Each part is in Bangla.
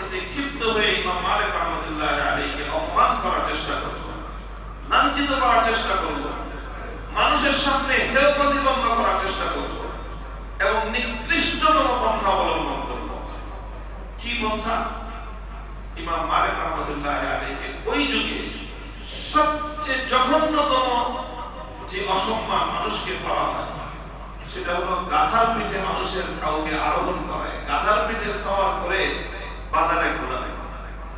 এতে ক্ষিপ্ত হয়ে ইমাম মালিক রহমতুল্লাহ আলীকে অপমান করার চেষ্টা করত। লাঞ্ছিত করার চেষ্টা করত। মানুষের সামনে হেয় প্রতিপন্ন করার চেষ্টা করত। এবং নিকৃষ্টতম পন্থা অবলম্বন করত। কি পন্থা? ইমাম মালিক রহমতুল্লাহ আলীকে ওই যুগে সবচেয়ে জঘন্যতম যে অসম্মান মানুষকে করা হয়, সেটা হলো গাধার পিঠে মানুষের কাউকে আরোহণ করে গাধার পিঠে সওয়ার করে বাজারে ঘোরানো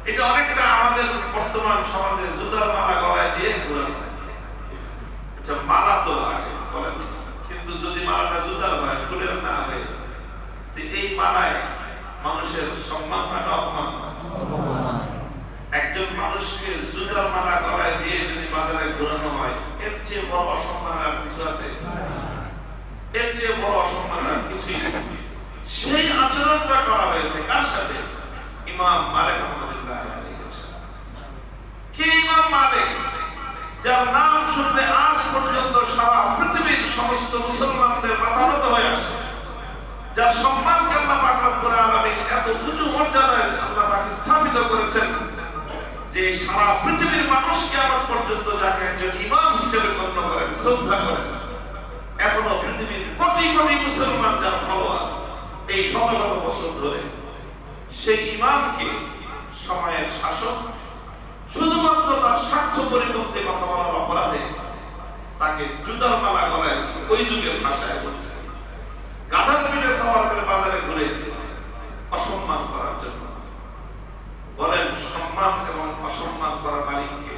এটা অনেকটা আমাদের বর্তমান সমাজে জুতার মালা গলায় দিয়ে ঘোরানো আচ্ছা মালা তো আছে, বলেন। কিন্তু যদি মালাটা জুতার হয়, ফুলের না হয় এই মালায় মানুষের সম্মান না অপমান? একজন মানুষকে জুতার মালা গলায় দিয়ে যদি বাজারে ঘোরানো হয়, এর চেয়ে বড় অসম্মান আর কিছু আছে? এর চেয়ে বড় অসম্মান আর কিছুই সেই আচরণটা করা হয়েছে কার সাথে? ইমাম মালিক কে ইমাম মালিক? যার নাম শুনলে আজ পর্যন্ত সারা পৃথিবীর সমস্ত মুসলমানদের মাথা নত হয়ে আসে। যার সম্মানকে আল্লাহ পাক রব্বুল আলামিন এত উঁচু মর্যাদায় আল্লাহ পাক স্থাপিত করেছেন যে সারা পৃথিবীর মানুষকে আমার পর্যন্ত যাকে একজন ইমাম হিসেবে গণ্য করেন, শ্রদ্ধা করেন। এখনও পৃথিবীর কোটি কোটি মুসলমান যার ফলোয়ার এই শত শত বছর ধরে সেই ইমামকে সময়ের শাসক শুধুমাত্র তার স্বার্থ পরিপন্থী কথা বলার অপরাধে তাকে জুতার মালা গলায় ওই যুগের ভাষায় বলছে গাধার পিঠে সওয়ার করে বাজারে ঘুরেছে অসম্মান করার জন্য বলেন সম্মান এবং অসম্মান করার মালিককে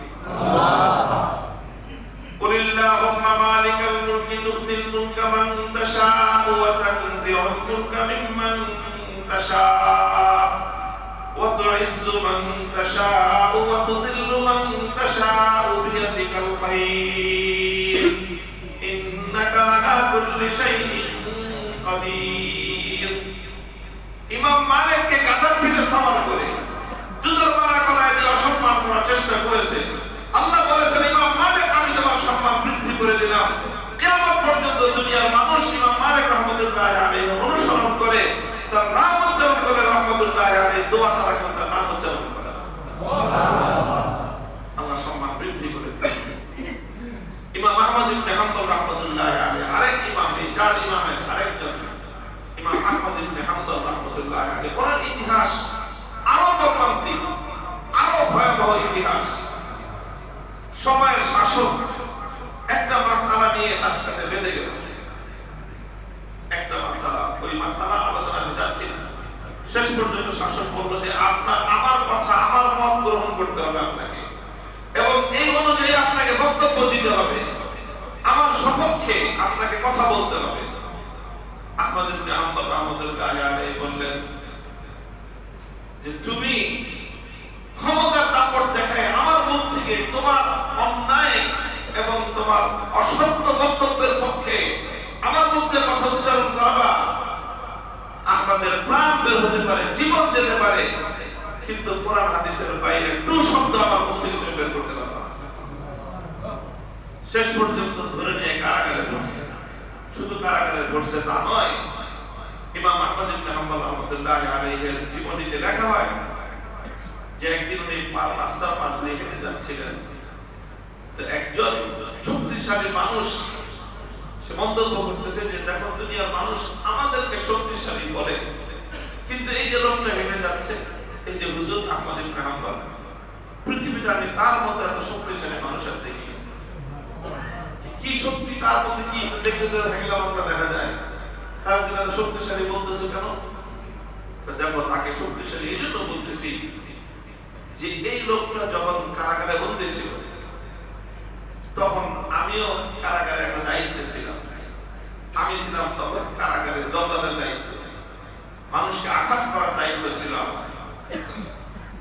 قل اللهم مالك الملك تؤتي الملك من تشاء وتنزع الملك ممن تشاء وتعز من تشاء وتذل من تشاء بيدك الخير إنك على كل شيء قدير ইমাম মালিককে গাদার পিঠে সমান করে জুতার মারা করায় দিয়ে অসম্মান করার চেষ্টা করেছে আল্লাহ বলেছেন ইমাম মালিক আমি তোমার সম্মান বৃদ্ধি করে দিলাম কিয়ামত পর্যন্ত দুনিয়ার মানুষ ইমাম মালিক রহমতুল্লাহ আলাইহি অনুসরণ দোয়া ছাড়া কেউ তার নাম উচ্চারণ করে আল্লাহ সম্মান বৃদ্ধি করে ইমাম আহমদ ইবনে হাম্বল রহমতুল্লাহ আলাইহি আরেক ইমাম এই চার ইমামের আরেকজন। ইমাম আহমদ ইবনে হাম্বল রহমতুল্লাহ আলাইহি ওনার ইতিহাস আরও মর্মান্তিক আরও ভয়াবহ ইতিহাস। সময়ের শাসক একটা মাসালা নিয়ে তার সাথে বেঁধে গেল। একটা মাসালা ওই মাসালা আলোচনা আমি যাচ্ছি শেষ পর্যন্ত বলল যে আপনার, আমার কথা, আমার মত গ্রহণ করতে হবে আপনাকে। এবং এই অনুযায়ী আপনাকে বক্তব্য দিতে হবে। আমার সপক্ষে আপনাকে কথা বলতে হবে। আহমদ ইবনে হাম্বল রাহমাতুল্লাহ বললেন যে, তুমি ক্ষমতার দাপট দেখায় আমার মুখ থেকে তোমার অন্যায় এবং তোমার অসত্য বক্তব্যের পক্ষে আমার মুখে কথা উচ্চারণ করাবা। আমাদের প্রাণ বের হতে পারে, জীবন যেতে পারে, কিন্তু কোরআন হাদিসের বাইরে টু শব্দ আমার মুখ থেকে তুমি বের করতে পারবে। শেষ পর্যন্ত ধরে নিয়ে কারাগারে পড়ছে শুধু কারাগারে পড়ছে তা নয়, ইমাম আহমদ ইবনে হাম্বল রহমতুল্লাহ আলাইহির জীবনীতে লেখা হয়, যে একদিন উনি রাস্তার পাশ দিয়ে হেঁটে যাচ্ছিলেন তো একজন শক্তিশালী মানুষ সে মন্তব্য করতেছে যে, দেখো, দুনিয়ার মানুষ আমাদেরকে শক্তিশালী বলে। কিন্তু এই যে লোকটা হেঁটে যাচ্ছে, এই যে হুজুর পৃথিবীতে আমি তার মতো এত শক্তিশালী মানুষের দেখি কি শক্তি তার মধ্যে কি দেখতে আমরা দেখা যায়? তার জন্য শক্তিশালী বলতেছো কেন? দেখো, তাকে শক্তিশালী এই জন্য বলতেছি যে, এই লোকটা যখন কারাগারে বন্দী ছিল তখন আমিও কারাগারে একটা দায়িত্বে ছিলাম। আমি ছিলাম তখন কারাগারের জল্লাদের দায়িত্ব। মানুষকে আঘাত করার দায়িত্ব ছিল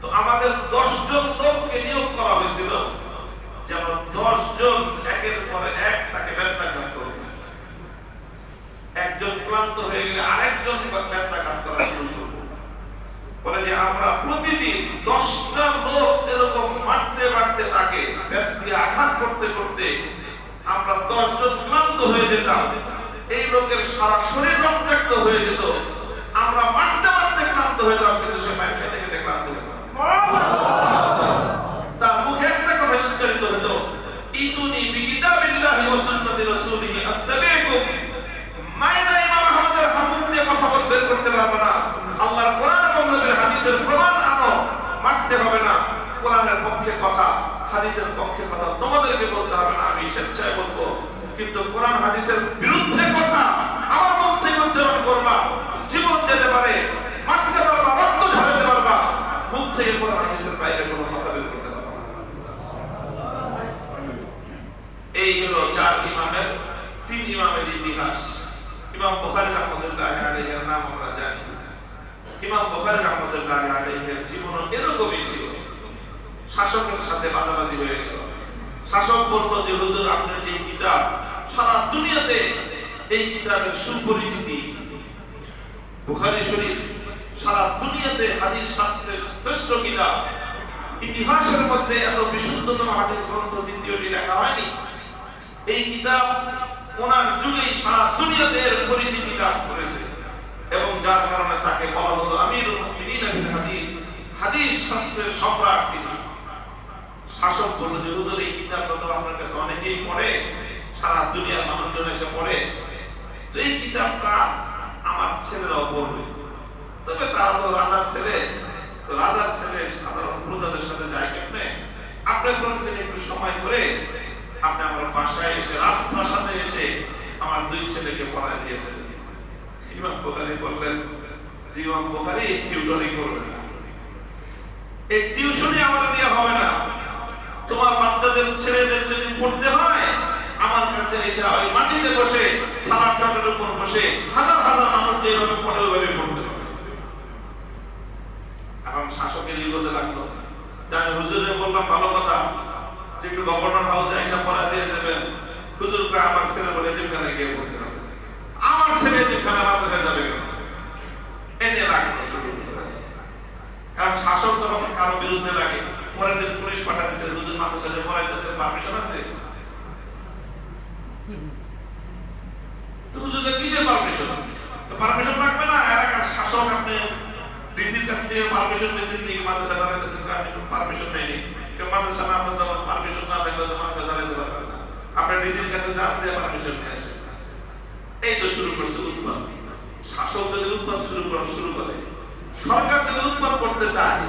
তো আমাদের দশ জন লোককে নিয়োগ করা হয়েছিল যে আমরা দশ জন একের পরে এক তাকে ব্যবসাঘাত করব। একজন ক্লান্ত হয়ে গেলে আরেকজন ব্যবসাঘাত করা শুরু বলে যে আমরা প্রতিদিন দশটা লোক এরকম মারতে মারতে তাকে ব্যক্তি আঘাত করতে করতে আমরা দশজন ক্লান্ত হয়ে যেতাম। এই লোকের সারা শরীর রক্তাক্ত হয়ে যেত। আমরা মারতে মারতে ক্লান্ত কিন্তু সে মায়ের খেতে খেতে ক্লান্ত তার মুখে একটা কথা উচ্চারিত হতো ইতুনি সুন্নতি রাসূলিহি ইমাম আহমদের হামুদ দিয়ে কথা বল, বের করতে পারবে না। আল্লাহর কোরআন হাদিসের প্রমাণ আনো। মারতে হবে না। কোরআনের পক্ষে কথা, হাদিসের পক্ষে কথা তোমাদেরকে বলতে হবে না, আমি স্বেচ্ছায় বলব। কিন্তু কোরআন হাদিসের বিরুদ্ধে কথা আমার মুখ থেকে উচ্চারণ করবা। জীবন যেতে পারে, মারতে পারবা, রক্ত ঝরাতে পারবা। মুখ থেকে কোরআন হাদিসের বাইরে কোনো কথা বের করতে পারবা এই হলো চার ইমামের, তিন ইমামের ইতিহাস। ইমাম বুখারী রহমতুল্লাহ আলাইহির নাম আমরা জানি। ইমাম বুখারী রহমতুল্লাহ আলাইহির জীবন এরকমই ছিল। শাসকের সাথে বাদাবাদি হয়ে গেল। শাসক বলল যে, হুজুর, আপনার যে কিতাব, সারা দুনিয়াতে এই কিতাবের সুপরিচিতি। শরীফ, সারা দুনিয়াতে হাদিস শাস্ত্রের শ্রেষ্ঠ কিতাব। ইতিহাসের মধ্যে এত বিশুদ্ধতম হাদিস গ্রন্থ দ্বিতীয়টি লেখা হয়নি। এই কিতাব ওনার যুগেই সারা দুনিয়াতে এর পরিচিতি লাভ করেছে। যার কারণে তাকে বলা হলো ফিল হাদিস। হাদিস শাস্ত্রের সম্রাট তিনি। শাসক বলল যে, হুজুর, এই কিতাবটা তো আপনার কাছে অনেকেই পড়ে। সারা দুনিয়ার মানুষজন এসে পড়ে। তো এই কিতাবটা আমার ছেলেরাও পড়বে। তবে তারা তো রাজার ছেলে। তো রাজার ছেলে সাধারণ প্রজাদের সাথে যায় কেমনে? আপনি প্রতিদিন একটু সময় করে আপনি আমার বাসায় এসে রাজপ্রাসাদে এসে আমার দুই ছেলেকে পড়ায় দিয়েছেন। ইমাম বললেন যে ইমাম করবে না। এই টিউশনি আমার দিয়ে হবে না। তোমার বাচ্চাদের, ছেলেদের যদি পড়তে হয়, আমার কাছে এসে মাটিতে বসে, সালাদ চটের উপর বসে, হাজার হাজার মানুষ যেভাবে পড়ে, ওইভাবে পড়তে হবে। এখন শাসকের ইগোতে লাগল। যে আমি হুজুরে বললাম, ভালো কথা। যে একটু গভর্নর হাউসে এসে পড়া দিয়ে যাবেন, হুজুরকে আমার ছেলে বলে এদিনখানে গিয়ে পড়তে ছেলে এদিনখানে মাদ্রাসা যাবে এনে লাগল শুরু কারণ শাসক যখন কারও বিরুদ্ধে লাগে পরের দিন পুলিশ পাঠা দিচ্ছে হুজুর মাদ্রাসা যে পড়াইতেছে পারমিশন আছে? তো হুজুরের কিসের পারমিশন তো পারমিশন লাগবে না এলাকার শাসক আপনি ডিসির কাছ থেকে পারমিশন নিয়েছেন কি? মাদ্রাসা চালাইতেছেন আপনি পারমিশন নেয়নি। কেউ মাদ্রাসা না যাওয়ার পারমিশন না থাকলে তো মাদ্রাসা চালাইতে পারবেন না। আপনি ডিসির কাছে যান, যে পারমিশন নিয়ে আসেন। এই তো শুরু করছে শাসক যদি উৎপাদ শুরু করা শুরু করে। সরকার যদি উৎপাদ করতে চায়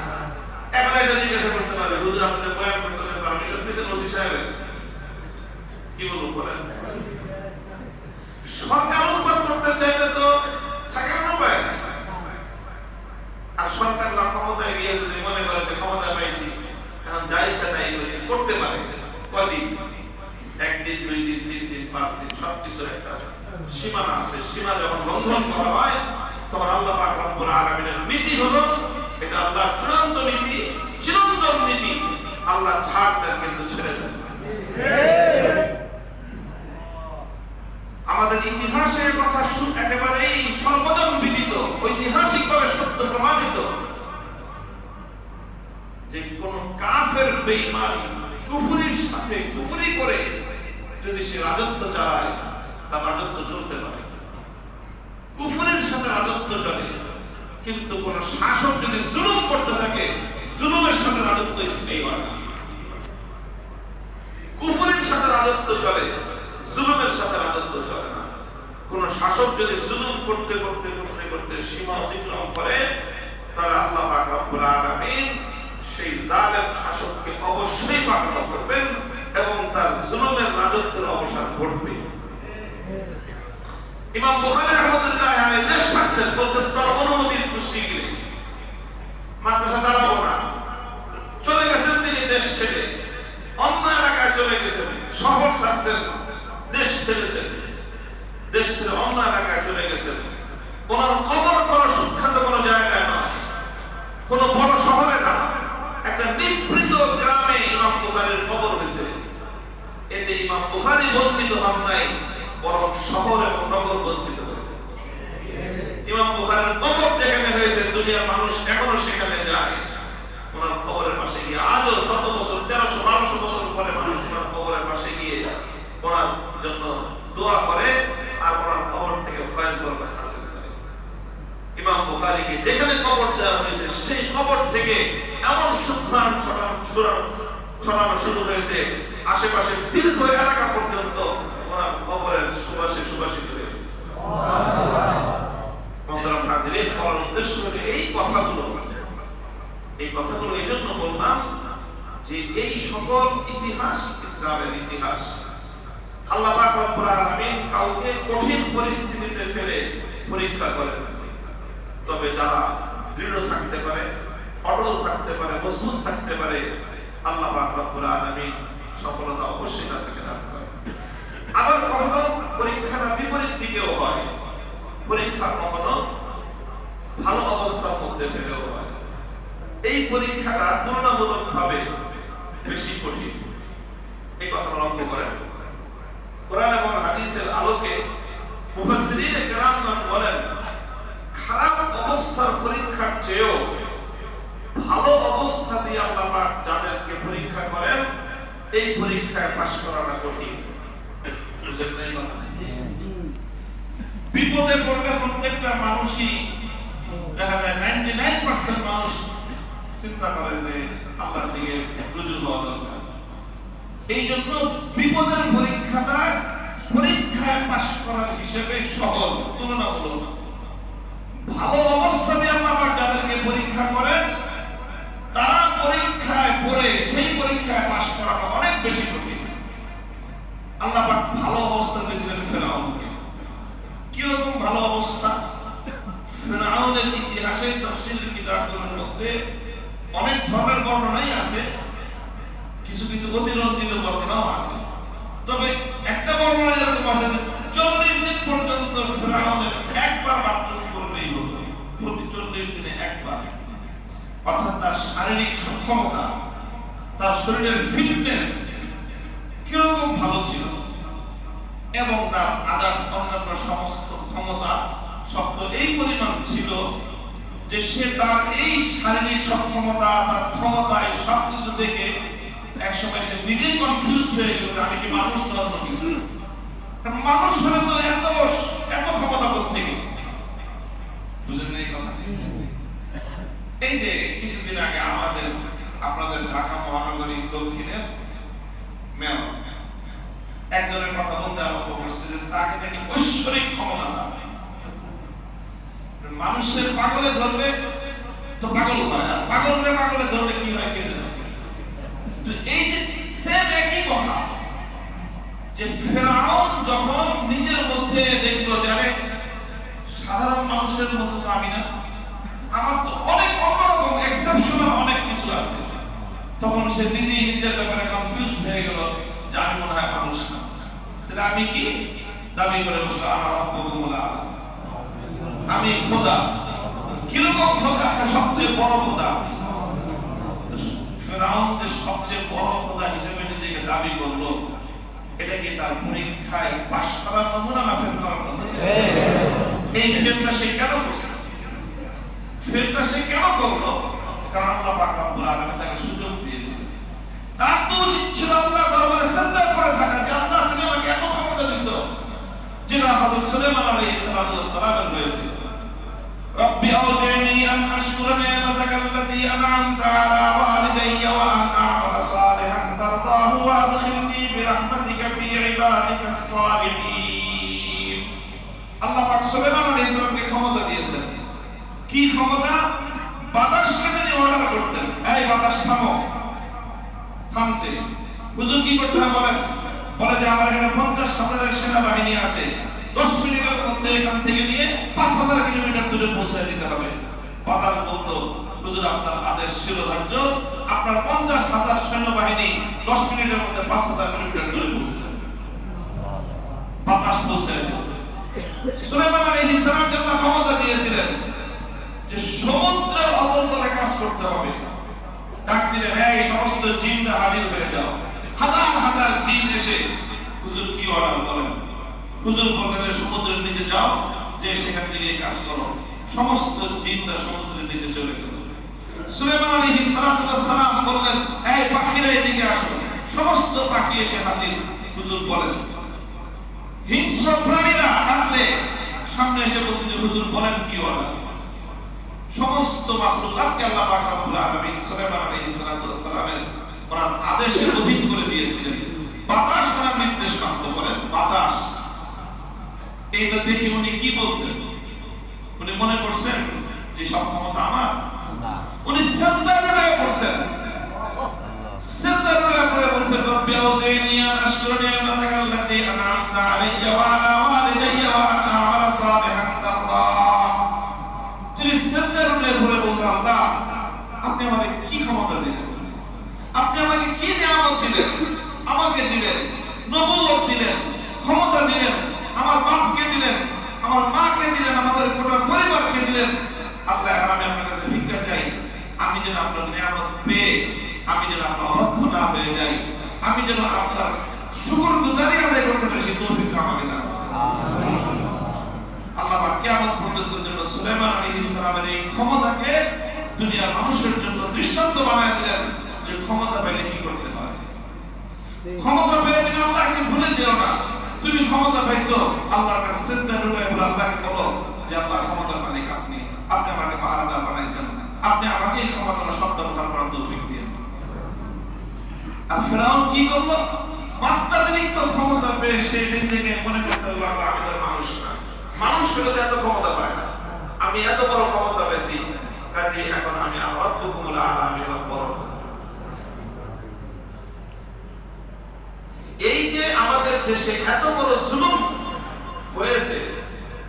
এখন এসে জিজ্ঞাসা করতে পারে হুজুর আপনি বয়ান করতেছেন পারমিশন দিয়েছেন ওসি সাহেবের। কি বলব বলেন? সরকার উৎপাদ করতে চাইলে তো থাকার উপায় আর সরকার না ক্ষমতায় গিয়ে যদি মনে করে যে ক্ষমতা পাইছি এখন যা ইচ্ছা তাই করি, করতে পারে। কয়দিন একদিন দুই দিন তিন দিন পাঁচ দিন সব কিছুর একটা সীমানা আছে সীমা যখন লঙ্ঘন করা হয়, তখন আল্লাহ পাক রব্বুল আলামিনের নীতি হলো, এটা আল্লাহর চূড়ান্ত নীতি, চিরন্তন নীতি। আল্লাহ ছাড় দেন, কিন্তু ছেড়ে দেন আমাদের ইতিহাসে এ কথা একেবারেই সর্বজন বিদিত ঐতিহাসিকভাবে সত্য প্রমাণিত। যে কোন কাফের বেঈমান কুফরির সাথে কুফরি করে যদি সে রাজত্ব চালায় তার রাজত্ব চলতে পারে। কুফরের সাথে রাজত্ব চলে, কিন্তু কোন শাসক যদি জুলুম করতে থাকে, জুলুমের সাথে রাজত্ব স্থায়ী হয়। কুফরের সাথে রাজত্ব চলে, জুলুমের সাথে রাজত্ব চলে না। কোন শাসক যদি জুলুম করতে করতে করতে করতে সীমা অতিক্রম করে, তাহলে আল্লাহ পাক রব্বুল আলামিন সেই জালেম শাসককে অবশ্যই পাকড়াও করবেন এবং তার জুলুমের রাজত্বের অবসান ঘটবে। ইমাম বুখারী রাহমাতুল্লাহ আলাইহি দেশ ছাড়ছেন বলছেন তোর অনুমতির পুষ্টি গিরে মাদ্রাসা চালাবো না। চলে গেছেন তিনি দেশ ছেড়ে। অন্য এলাকায় চলে গেছেন, শহর ছাড়ছেন, দেশ ছেড়েছেন। দেশ ছেড়ে অন্য এলাকায় চলে গেছেন। ওনার কবর কোনো সুখ্যাত কোনো জায়গায় নয়। কোনো বড় শহরে না। একটা নিবৃত গ্রামে ইমাম বুখারীর কবর হয়েছে। এতে ইমাম বুখারী বঞ্চিত হন নাই। বরং শহর এবং নগর বঞ্চিত হয়েছে। ইমাম বুখারীর কবর যেখানে হয়েছে, দুনিয়ার মানুষ এখনও সেখানে যায়। ওনার কবরের পাশে গিয়ে আজও শত বছর, তেরোশো, বারোশো বছর পরে মানুষ ওনার কবরের পাশে গিয়ে ওনার জন্য দোয়া করে আর ওনার কবর থেকে ফয়েজ বরকত হাসিল করে। ইমাম বুখারীকে যেখানে কবর দেওয়া হয়েছে, সেই কবর থেকে এমন সুঘ্রাণ ছড়ানো ছড়ানো শুরু হয়েছে। আশেপাশে দীর্ঘ এলাকা পর্যন্ত কবরের সুবাসে সুবাসিত হয়ে হাজিরিন করার উদ্দেশ্য হলো এই কথাগুলো এই কথাগুলো এই জন্য বললাম যে এই সকল ইতিহাস, ইসলামের ইতিহাস, আল্লাহ পাক রব্বুল আলামিন কাউকে কঠিন পরিস্থিতিতে ফেলে পরীক্ষা করেন। তবে যারা দৃঢ় থাকতে পারে, অটল থাকতে পারে, মজবুত থাকতে পারে, আল্লাহ পাক রব্বুল সফলতা অবশ্যই তাদেরকে দান আবার কখনো পরীক্ষাটা বিপরীত দিকেও হয়। পরীক্ষা কখনো ভালো অবস্থার মধ্যে ফেলেও হয়। এই পরীক্ষাটা তুলনামূলকভাবে বেশি কঠিন। এই কথাটা লক্ষ্য করেন। কোরআন এবং হাদিসের আলোকে মুফাসসিরিন কেরামগণ বলেন, খারাপ অবস্থার পরীক্ষার চেয়েও ভালো অবস্থা দিয়ে আল্লাহ যাদেরকে পরীক্ষা করেন, এই পরীক্ষায় পাশ করাটা কঠিন বুঝলেন না এই কথা? বিপদে পড়লে প্রত্যেকটা মানুষই দেখা যায় নাইনটি নাইন পার্সেন্ট মানুষ চিন্তা করে যে আল্লাহর দিকে রুজু হওয়া দরকার। এই জন্য বিপদের পরীক্ষাটা পরীক্ষায় পাশ করার হিসেবে সহজ তুলনামূলক। ভালো অবস্থা দিয়ে আল্লাহ পাক যাদেরকে পরীক্ষা করেন তারা পরীক্ষায় পড়ে সেই পরীক্ষায় পাশ করাটা অনেক বেশি কঠিন। আল্লাহ পাক ভালো অবস্থা দিয়েছিলেন ফেরাউনকে কীরকম ভালো অবস্থা ফেরাউনের ইতিহাসের তফসিলের কিতাবগুলোর মধ্যে অনেক ধরনের বর্ণনাই আছে কিছু কিছু অতিরঞ্জিত বর্ণনাও আছে। তবে একটা বর্ণনা এরকম আছে চল্লিশ দিন পর্যন্ত ফেরাউনের একবার বাথরুম করলেই হতো। প্রতি চল্লিশ দিনে একবার। অর্থাৎ তার শারীরিক সক্ষমতা, তার শরীরের ফিটনেস কীরকম ভালো ছিল এবং তার আদার্স অন্যান্য সমস্ত ক্ষমতা শক্ত এই পরিমাণ ছিল যে সে তার এই শারীরিক সক্ষমতা, তার ক্ষমতা এই সব একসময় সে নিজেই কনফিউজ হয়ে গেল আমি কি মানুষ না অন্য মানুষ হলে তো এত এত ক্ষমতা থেকে বুঝলেন না এই কথা এই যে কিছুদিন আগে আমাদের আপনাদের ঢাকা মহানগরী দক্ষিণের মেয়র একজনের কথা বলতে আরম্ভ করছে যে তাকে নাকি ঐশ্বরিক ক্ষমতা দাও মানুষের পাগলে ধরলে তো পাগল হয় আর পাগলরে পাগলে ধরলে কি হয় কে জানে তো এই যে সেম একই কথা যে ফেরাউন যখন নিজের মধ্যে দেখল যে আরে সাধারণ মানুষের মতো তো আমি না আমার তো অনেক অন্যরকম এক্সেপশনাল অনেক কিছু আছে তখন সে নিজেই নিজের ব্যাপারে কনফিউজ হয়ে গেল যে আমি মনে হয় মানুষ না তাহলে আমি কি দাবি করে বসল আমার রব্বুকুমুল আলা আমি খোদা কীরকম খোদা সবচেয়ে বড় খোদা সবচেয়ে বড় খোদা হিসেবে নিজেকে দাবি করল এটা কি তার পরীক্ষায় পাশ করার নমুনা না ফেল করার নমুনা। এই ফেলটা সে কেন করছে? ফেলটা সে কেন করল? কারণ আল্লাহ পাক রব্বুল আলামিন তাকে সুযোগ দিয়েছেন। তার তো উচিত ছিল আল্লাহর দরবারে সিজদা করে থাকা যে আল্লাহ তুমি আমাকে এত ক্ষমতা দিছো। যেটা হযরত সুলাইমান আলাইহিস সালামের হয়েছিল رب أوزعني أن أشكر نعمتك التي أنعمت على والدي وأن أعمل صالحا ترضاه وأدخلني برحمتك في عبادك الصالحين আল্লাহ পাক সুলাইমান আলাইহিস সালামকে ক্ষমতা দিয়েছেন কি ক্ষমতা বাতাসকে তিনি অর্ডার করতেন এই বাতাস থামো থামছে হুজুর কি করতে হবে বলেন বলে যে আমার এখানে পঞ্চাশ হাজারের সেনাবাহিনী আছে দশ মিনিটের মধ্যে এখান থেকে নিয়ে পাঁচ হাজার পৌঁছায় দিতে হবে। বাতাস বলতো, হুজুর, আপনার আদেশ শিরোধার্য আপনার পঞ্চাশ হাজার সৈন্যবাহিনী দশ মিনিটের মধ্যে পাঁচ হাজার কিলোমিটার দূরে পৌঁছে যাবে। বাতাস পৌঁছায় দিত সুলাইমান আলাইহিস সালাম যখন ক্ষমতা দিয়েছিলেন যে সমুদ্রের অতলতলে কাজ করতে হবে, ডাক হ্যাঁ এই সমস্ত জিনরা হাজির হয়ে যাও। হাজার হাজার জিন এসে, হুজুর, কি অর্ডার করেন? হুজুর বললেন সমুদ্রের নিচে যাও, যে সেখান থেকে কাজ করো। সমস্ত জিনরা সমুদ্রের নিচে চলে গেল। সালাতু ওয়াস সালাম বললেন, এই পাখিরা এদিকে আসো। সমস্ত পাখি এসে হাজির। হুজুর বলেন, হিংস্র প্রাণীরা ডাকলে সামনে এসে বলতে যে হুজুর, বলেন কি অর্ডার সমস্ত মাখলুকাতকে আল্লাহ পাক রব্বুল আলামিন সুলাইমান আলাইহিস সালাতু সালামের ওনার আদেশের অধীন করে দিয়েছিলেন। বাতাস ওনার নির্দেশ মাত্র করেন। বাতাস। এইটা দেখে উনি কি বলছেন? উনি মনে করছেন যে সব ক্ষমতা আমার? উনি সেন্দারুলায় করছেন সেন্দারুলায় করে বলছেন রব্বি আউজিনি আন আশকুরা নিয়ামাতাকা আল্লাতী আনআমতা আলাইয়া ওয়া আলা ওয়ালিদাইয়া ওয়া আন আমালা সালিহান তারদা। আল্লাহ আপনি আমাকে কি ক্ষমতা দিলেন? আপনি আমাকে কি নিয়ামত দিলেন? আমাকে দিলেন নবুয়ত দিলেন ক্ষমতা দিলেন আমার বাপ আমার মাকে দিলেন, আমাদের গোটা পরিবারকে দিলেন। আল্লাহ আমি আপনার কাছে ভিক্ষা চাই। আমি যেন আপনার নিয়ামত পেয়ে, আমি যেন আপনার অবাধ্য না হয়ে যাই। আমি যেন আপনার শুকর গুজারি আদায় করতে পারি, সেই তৌফিকটা আমাকে দাও। আল্লাহ পাক পর্যন্ত জন্য সুলাইমান আলাইহিস সালামের এই ক্ষমতাকে দুনিয়ার মানুষের জন্য দৃষ্টান্ত বানায় দিলেন, যে ক্ষমতা পেলে কি করতে হয়? ক্ষমতা পেয়ে তুমি আল্লাহকে ভুলে যেও না তুমি ক্ষমতা পাইছো, আল্লাহর কাছে সিজদা ঢুকে বলে, আল্লাহকে বলো যে আল্লাহ ক্ষমতার মালিক আপনি। আপনি আমাকে পাহারাদার বানাইছেন। আপনি আমাকে এই ক্ষমতাটা সৎ ব্যবহার করার তৌফিক দিন আর ফেরাউন কি করল? মাত্রাতিরিক্ত ক্ষমতা পেয়ে সে নিজেকে মনে করতে লাগল আমি তার মানুষ না। মানুষ হলে তো এত ক্ষমতা পায় না। আমি এত বড় ক্ষমতা পেয়েছি। কাজে এখন আমি আল্লাহ রব্বুকুমুল আলা আমি হলাম বড় এই যে আমাদের দেশে এত বড় জুলুম হয়েছে,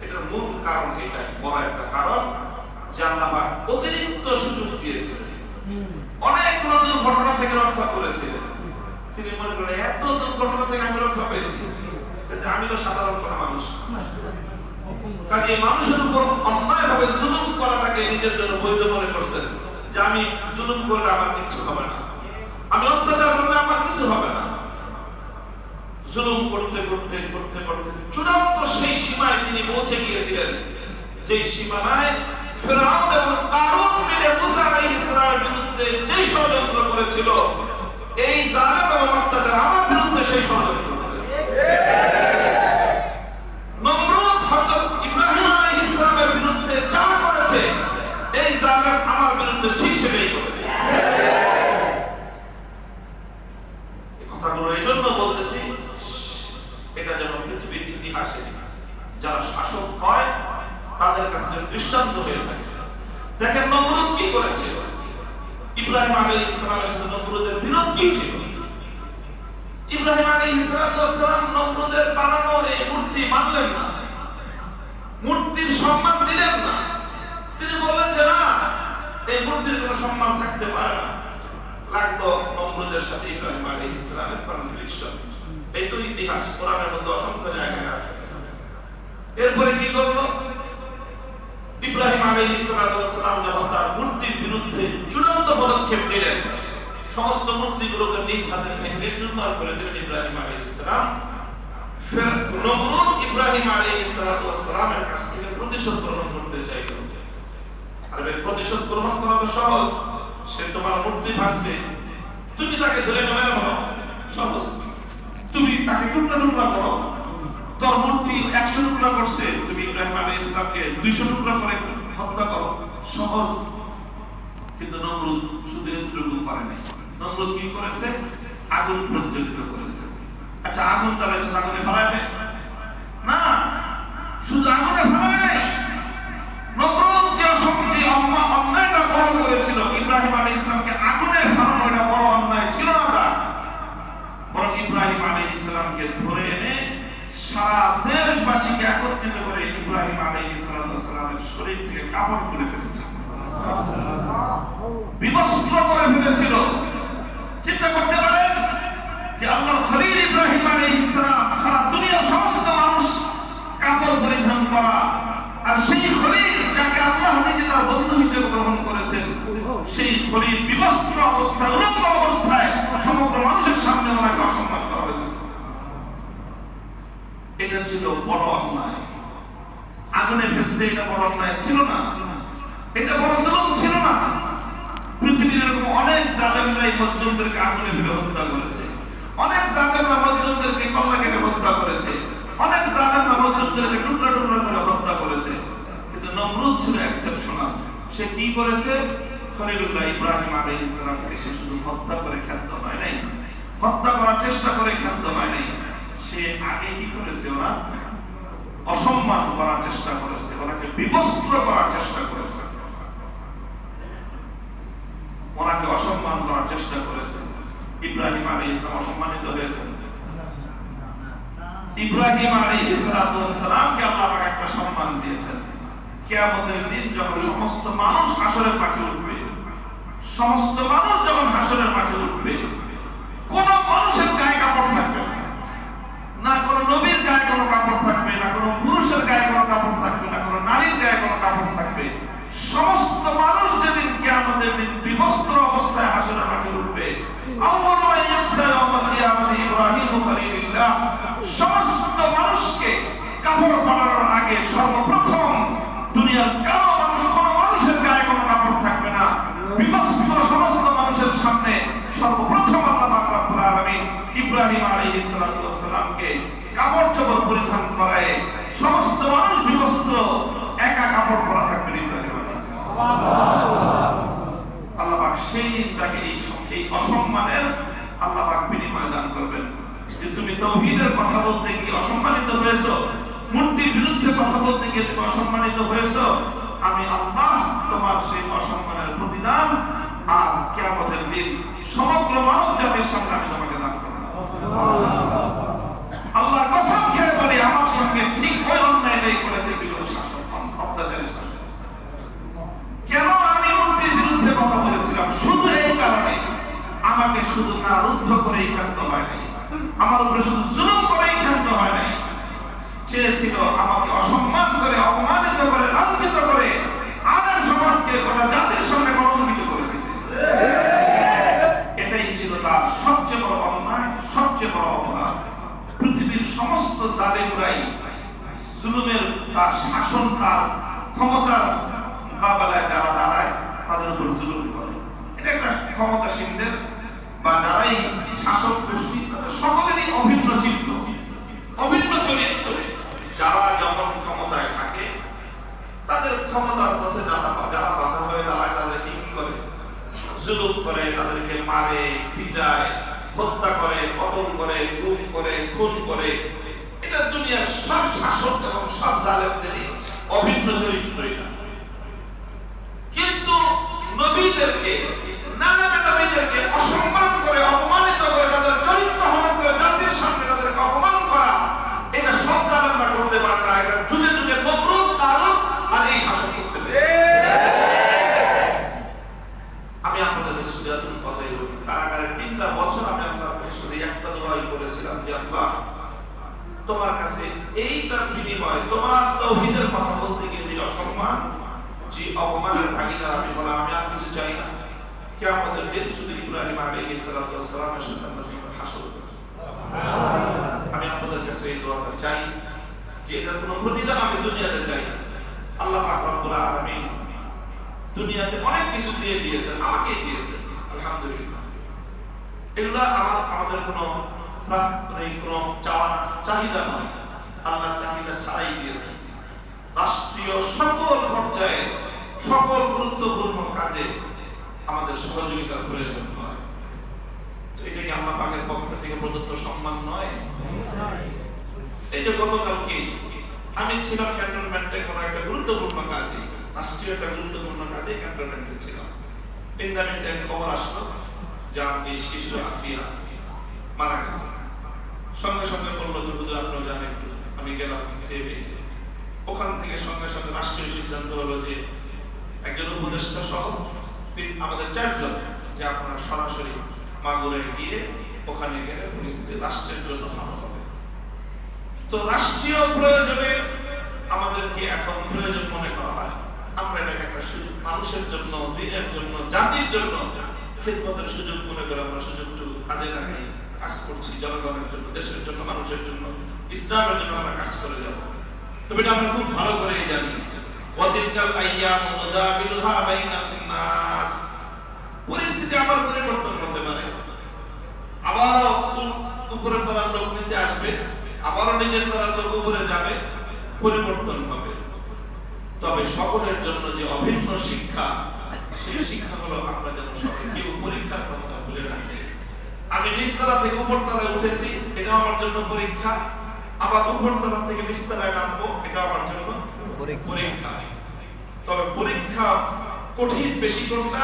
এটার মূল কারণ বড় একটা কারণ যে আল্লাহ অতিরিক্ত সুযোগ দিয়েছে অনেকগুলো দুর্ঘটনা থেকে রক্ষা করেছে তিনি মনে করেন, এত দুর্ঘটনা থেকে আমি রক্ষা পেয়েছি। আমি তো সাধারণ কোনো মানুষ। কাজে মানুষের উপর অন্যায় ভাবে জুলুম করাটাকে নিজের জন্য বৈধ মনে করছেন যে আমি জুলুম করলে আমার কিছু হবে না। আমি অত্যাচার করলে আমার কিছু হবে না। জুলুম করতে করতে করতে করতে চূড়ান্ত সেই সীমায় তিনি পৌঁছে গিয়েছিলেন। যে সীমানায় ফেরাউন এবং কারুন মিলে মুসা আলাইহিস সালামের বিরুদ্ধে যে ষড়যন্ত্র করেছিল, এই জালেম এবং অত্যাচার আমার বিরুদ্ধে সেই ষড়যন্ত্র করেছে। নমরুদ হযরত ইব্রাহিম আলাইহিস সালামের বিরুদ্ধে যা করেছে, এই জালেম আমার বিরুদ্ধে ঠিক সেটাই করেছে এই কথাগুলো এই জন্য বলতেছি এটা যেন পৃথিবীর ইতিহাসে যারা শাসক হয় তাদের কাছে দৃষ্টান্ত হয়ে থাকে। দেখেন নমরুদ কি করেছিল? ইব্রাহিম আলাইহিস সালামের সাথে নমরুদের বিরোধ কি ছিল? ইব্রাহিম আলাইহিস সালাম নমরুদের বানানো এই মূর্তি মানলেন না। মূর্তির সম্মান দিলেন না। তিনি বললেন যে, না, এই মূর্তির কোনো সম্মান থাকতে পারে না। লাগল নমরুদের সাথে ইব্রাহিম আলাইহিস সালামের কনফ্লিকশন এই তো ইতিহাস, কোরআনের মধ্যে অসংখ্য জায়গায় আছে। এরপরে কি করল? ইব্রাহিম আলাইহিস সালাম যখন তার মূর্তির বিরুদ্ধে চূড়ান্ত পদক্ষেপ নিলেন, সমস্ত মূর্তিগুলোকে নিজ হাতে ভেঙে চুরমার করে দিলেন ইব্রাহিম আলাইহিস সালাম। ফের নমরুদ ইব্রাহিম আলাইহিস সালামের কাছ থেকে প্রতিশোধ গ্রহণ করতে চাইল। আর প্রতিশোধ গ্রহণ করা তো সহজ, সে তোমার মূর্তি ভাঙছে। তুমি তাকে ধরে নেবে না সহজ। তুমি তাকে টুকরা টুকরা করো। তোর মূর্তি একশো টুকরা করছে। তুমি ইব্রাহিম আলী ইসলামকে দুইশো টুকরা করে হত্যা করো, সহজ। কিন্তু নমরুদ শুধু এতটুকু পারে নাই। নমরুদ কি করেছে? আগুন প্রজ্বলিত করেছে। আচ্ছা আগুন জ্বালাইছে আগুনে ফেলায় দেয়? না, শুধু আগুনে ফেলায় নাই নমরুদ যে অন্যায়টা বড় করেছিল, ইব্রাহিম আলী ইসলামকে আগুনে ফেলানো এটা বড় অন্যায় ছিল না তার বরং ইব্রাহিম আলী ইসলামকে ধরে দেশবাসীকে করে শরীর থেকে বিবস্ত্র করে চিন্তা করতে যে ইব্রাহিম দুনিয়ার সমস্ত মানুষ করা আর সেই খলিল যাকে আল্লাহ বন্ধু হিসেবে গ্রহণ করেছেন, সেই বিবস্ত্র অবস্থায়, উলঙ্গ অবস্থায় সমগ্র মানুষের সামনে ওনাকে অসম্মান এটা ছিল বড় অন্যায়। আগুনে ফেলছে এটা বড় অন্যায় ছিল না। এটা বড় জুলুম ছিল না। পৃথিবীর এরকম অনেক জালেমরা এই মুসলিমদেরকে আগুনে ফেলে হত্যা করেছে। অনেক জালেমরা মুসলিমদেরকে কল্লা কেটে হত্যা করেছে। অনেক জালেমরা মুসলিমদেরকে টুকরা টুকরা করে হত্যা করেছে। কিন্তু নমরুদ ছিল এক্সেপশনাল সে কি করেছে? খলিলুল্লাহ ইব্রাহিম সে শুধু হত্যা করে ক্ষান্ত হয় নাই। হত্যা করার চেষ্টা করে ক্ষান্ত হয় নাই। সে আগে কি করেছে ওরা? অসম্মান করার চেষ্টা করেছে ওনাকে বিবস্ত্র করার চেষ্টা করেছে। ওনাকে অসম্মান করার চেষ্টা করেছে। ইব্রাহিম আলী ইসলাম অসম্মানিত হয়েছেন ইব্রাহিম আলী ইসলামকে আল্লাহ একটা সম্মান দিয়েছেন। কিয়ামতের দিন যখন সমস্ত মানুষ আসরে পাঠিয়ে উঠবে, সমস্ত মানুষ যখন হাসরের মাঠে উঠবে, কোন মানুষের গায়ে কাপড় থাকবে না কোনো নবীর গায়ে কোনো কাপড় থাকবে, না কোনো পুরুষের গায়ে কোনো কাপড় থাকবে, না কোনো নারীর গায়ে কোনো কাপড় থাকবে। সমস্ত মানুষ যেদিন কিয়ামতের দিন বিবস্ত্র অবস্থায় হাসরের মাঠে উঠবে। সমস্ত মানুষকে কাপড় পরানোর আগে সর্বপ্রথম করায় সমস্ত মানুষ বিবস্ত্র একা কাপড় পরা থাকবেন ইব্রাহিম সেই তাকে এই অসম্মানের আল্লাহ বিনিময় দান করবেন। যে তুমি তৌহিদের কথা বলতে গিয়ে অসম্মানিত হয়েছো, মূর্তির বিরুদ্ধে কথা বলতে গিয়ে তুমি অসম্মানিত হয়েছো, আমি আল্লাহ তোমার সেই অসম্মানের প্রতিদান আজ কিয়ামতের দিন সমগ্র মানব জাতির সামনে আমি তোমাকে দান করব আল্লাহর কসম খেয়ে বলি আমার সঙ্গে ঠিক ওই অন্যায় নেই করেছে বিগত শাসন অত্যাচারী শাসন কেন আমি মূর্তির বিরুদ্ধে কথা বলেছিলাম? শুধু এই কারণে। আমাকে শুধু কারারুদ্ধ করেই ক্ষান্ত হয় নাই। আমার উপরে শুধু জুলুম করেই ক্ষান্ত হয় নাই। চেয়েছিল আমাকে অসম্মান করে, অপমানিত করে, লাঞ্ছিত করে আলেম সমাজকে গোটা জাতির সামনে কলঙ্কিত করে দিতে। এটাই ছিল তার সবচেয়ে বড় অন্যায়, সবচেয়ে বড় অপরাধ। সমস্ত জালেমরাই জুলুমের তার শাসন, তার ক্ষমতার মোকাবেলায় যারা দাঁড়ায়, তাদের উপর জুলুম করে। এটা একটা ক্ষমতাসীনদের বা যারাই শাসক গোষ্ঠী, তাদের সকলেরই অভিন্ন চিত্র, অভিন্ন চরিত্র। যারা যখন ক্ষমতায় থাকে, তাদের ক্ষমতার পথে যারা যারা বাধা হয়ে দাঁড়ায়, তাদেরকে কি করে? জুলুম করে, তাদেরকে মারে, পিটায় হত্যা করে অপন করে গুম করে, খুন করে। এটা দুনিয়ার সব শাসক এবং সব জালেমদেরই অভিন্ন চরিত্র কিন্তু নবীদেরকে, নানা নবীদেরকে অসম্মান করে, অপমানিত করে তাদের চরিত্র হনন করে জাতির সামনে তাদেরকে অপমান করা এটা সব জালেমরা করতে পারে না এটা যুগে যুগে নবরুদ তারুক আর এই শাসন করতে পেরেছে আমি আপনাদের সুজাতুল কথাই বলি কারাগারে তিনটা বছর আমি আপনার কাছে শুধু একটা দোয়াই করেছিলাম যে আল্লাহ তোমার কাছে এইটার বিনিময় তোমার তৌহিদের কথা বলতে গিয়ে যে অসম্মান, যে অপমানের ভাগিদার আমি বলা আমি আর কিছু চাই না। কে আমাদের দিন শুধু ইব্রাহিম আলাইহিস সালাতু সাথে আমি আপনাদের কাছে এই দোয়াটা চাই, যে এটার কোনো প্রতিদান আমি দুনিয়াতে চাই আল্লাহ পাক রব্বুল দুনিয়াতে অনেক কিছু দিয়ে দিয়েছেন আমাকে দিয়েছেন। আলহামদুলিল্লাহ। এগুলো আমার, আমাদের কোনো প্রাথমিক কোনো চাওয়া কি আমি ছিলাম ক্যান্টনমেন্টে কোনো একটা গুরুত্বপূর্ণ কাজে, রাষ্ট্রীয় একটা গুরুত্বপূর্ণ কাজে ক্যান্টনমেন্টে ছিলাম। খবর আসলো যে মারা গেছে। সঙ্গে সঙ্গে বলল যে বুঝে আপনারা জানেন আমি গেলাম চেয়ে পেয়েছি ওখান থেকে সঙ্গে সঙ্গে রাষ্ট্রীয় সিদ্ধান্ত হলো যে একজন উপদেষ্টা সহ আমাদের চারজন যে আপনারা সরাসরি মাগুরে গিয়ে ওখানে গেলে পরিস্থিতি রাষ্ট্রের জন্য ভালো হবে। তো রাষ্ট্রীয় প্রয়োজনে আমাদেরকে এখন প্রয়োজন মনে করা হয়। আমরা এটাকে একটা মানুষের জন্য, দিনের জন্য, জাতির জন্য, খেদমতের সুযোগ মনে করে আমরা সুযোগটুকু কাজে লাগাই। কাজ করছি জনগণের জন্য, দেশের জন্য, মানুষের জন্য, ইসলামের জন্য আমরা কাজ করে যাব। তবে এটা আমরা খুব ভালো করে জানি। ওয়াতিলকাল আইয়াম নুদাবিলুহা বাইনান নাস। পরিস্থিতি আবার পরিবর্তন হতে পারে। আবারও উপ- উপরের তলার লোক নিচে আসবে, আবারও নিচের তলার লোক উপরে যাবে, পরিবর্তন হবে। তবে সকলের জন্য যে অভিন্ন শিক্ষা, সেই শিক্ষা হলো আমরা যেন সবাই কেউ পরীক্ষার যাই। আমি নিচতলা থেকে উপরতলায় উঠেছি এটা আমার জন্য পরীক্ষা। আবার উপরতলা থেকে নিচতলায় নামবো এটা আমার জন্য পরীক্ষা। তবে পরীক্ষা কঠিন বেশি কোনটা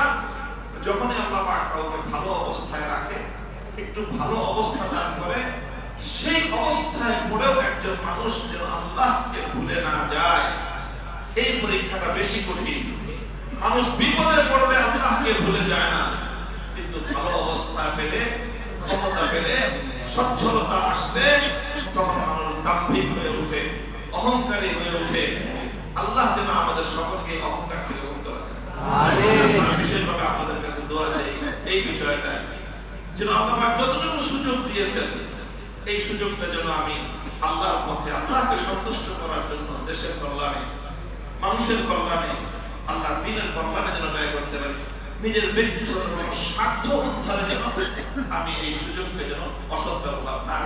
যখনই আল্লাহ পাক কাউকে ভালো অবস্থায় রাখে একটু ভালো অবস্থা দান করে সেই অবস্থায় পড়েও একজন মানুষ যেন আল্লাহকে ভুলে না যায়। এই পরীক্ষাটা বেশি কঠিন। মানুষ বিপদে পড়লে আল্লাহকে ভুলে যায় না। কিন্তু ভালো অবস্থা পেলে ক্ষমতা পেলে সচ্ছলতা আসলে তখন মানুষ দাম্ভিক হয়ে ওঠে অহংকারী হয়ে ওঠে আল্লাহ যেন আমাদের সকলকে এই অহংকার থেকে মুক্ত রাখে বিশেষভাবে আপনাদের কাছে দোয়া চাই এই বিষয়টা যেন আল্লাহ যতটুকু সুযোগ দিয়েছেন এই সুযোগটা যেন আমি আল্লাহর পথে আল্লাহকে সন্তুষ্ট করার জন্য দেশের কল্যাণে মানুষের কল্যাণে আল্লাহর দিনের কল্যাণে যেন ব্যয় করতে পারি। নিজের ব্যক্তিগত স্বার্থ উদ্ধারে যেন আমি এই সুযোগকে যেন অসৎ ব্যবহার না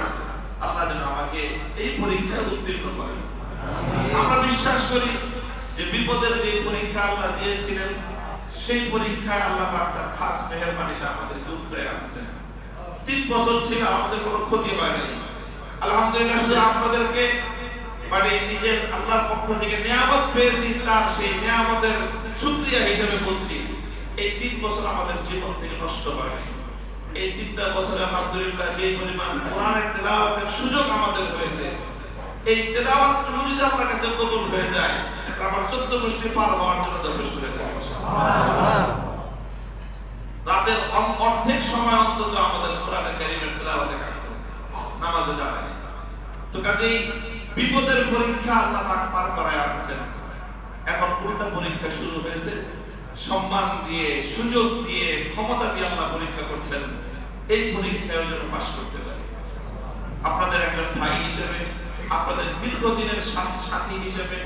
আল্লাহ যেন আমাকে এই পরীক্ষায় উত্তীর্ণ করেন। আমরা বিশ্বাস করি যে বিপদের যে পরীক্ষা আল্লাহ দিয়েছিলেন, সেই পরীক্ষায় আল্লাহ পাক তার খাস মেহেরবানিতে আমাদেরকে উতরে আনছেন। তিন বছর ছিল, আমাদের কোনো ক্ষতি হয় নাই আলহামদুলিল্লাহ, শুধু আপনাদেরকে মানে নিজের আল্লাহর পক্ষ থেকে নিয়ামত পেয়েছি, তার সেই নিয়ামতের শুকরিয়া হিসেবে বলছি। এই তিন বছর আমাদের জীবন থেকে নষ্ট হয়নি এই তিনটা বছরে আলহামদুলিল্লাহ যে পরিমাণ কোরআনের তেলাওয়াতের সুযোগ আমাদের হয়েছে, এই তেলাওয়াত যদি আপনার কাছে কবুল হয়ে যায় আমার চোদ্দ গোষ্ঠী পার হওয়ার জন্য যথেষ্ট হয়ে যাবে। রাতের অর্ধেক সময় অন্তত আমাদের কোরআনের কারিমের তেলাওয়াতে কাটতো, নামাজে দাঁড়ায় তো কাজেই বিপদের পরীক্ষা আল্লাহ পার করায় আনছেন। এখন উল্টা পরীক্ষা শুরু হয়েছে সম্মান দিয়ে, সুযোগ দিয়ে, ক্ষমতা দিয়ে আল্লাহ পরীক্ষা করছেন, এই পরীক্ষায় যেন পাশ করতে পারি। আপনাদের একজন ভাই হিসেবে, আপনাদের দীর্ঘদিনের সাথী হিসেবে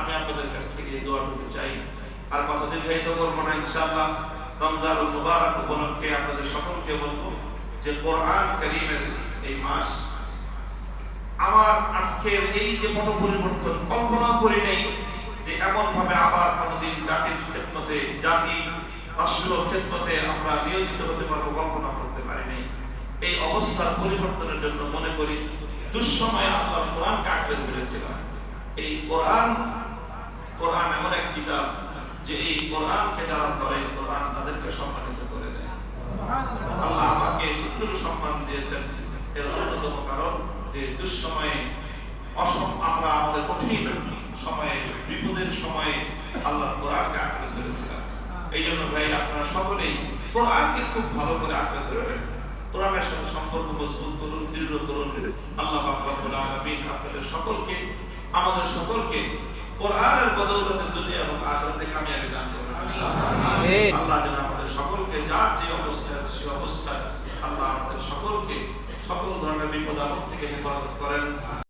আমি আপনাদের কাছ থেকে দোয়াটুকু চাই। আর কথা দীর্ঘায়িত করব না, ইনশাআল্লাহ। রমজান মুবারক উপলক্ষে আপনাদের সকলকে বলব যে কোরআন করিমের এই মাস আমার আজকের এই যে পট পরিবর্তন কল্পনা করি নাই। যে এমন ভাবে আবার কোনোদিন জাতির খেদমতে, জাতি রাষ্ট্র খেদমতে আমরা নিয়োজিত হতে পারব, কল্পনা করতে পারি নাই এই অবস্থার পরিবর্তনের জন্য মনে করি দুঃসময়ে আল্লাহ কোরআনকে আঁকড়ে ধরেছিলাম এই কোরআন কোরআন এমন এক কিতাব যে এই কোরআনকে যারা ধরে, কোরআন তাদেরকে সম্মানিত করে দেয়। আল্লাহ আমাকে যতটুকু সম্মান দিয়েছেন, এর অন্যতম কারণ যে দুঃসময়ে অসম আমরা আমাদের কঠিন সময়ে বিপদের সময়ে আল্লাহ কোরআনকে আঁকড়ে ধরেছিলাম এই জন্য ভাই আপনারা সকলেই কোরআনকে খুব ভালো করে আঁকড়ে ধরবেন কোরআনের সাথে সম্পর্ক মজবুত করুন দৃঢ় করুন। আল্লাহ পাক রব্বুল আলামিন আপনাদের সকলকে আমাদের সকলকে কোরআনের বদৌলতে দুনিয়া এবং আখিরাতে কামিয়াবি দান করুন আল্লাহ যেন আমাদের সকলকে যার যে অবস্থায় আছে সেই অবস্থায় আল্লাহ আমাদের সকলকে সকল ধরনের বিপদ আপদ থেকে হেফাজত করেন।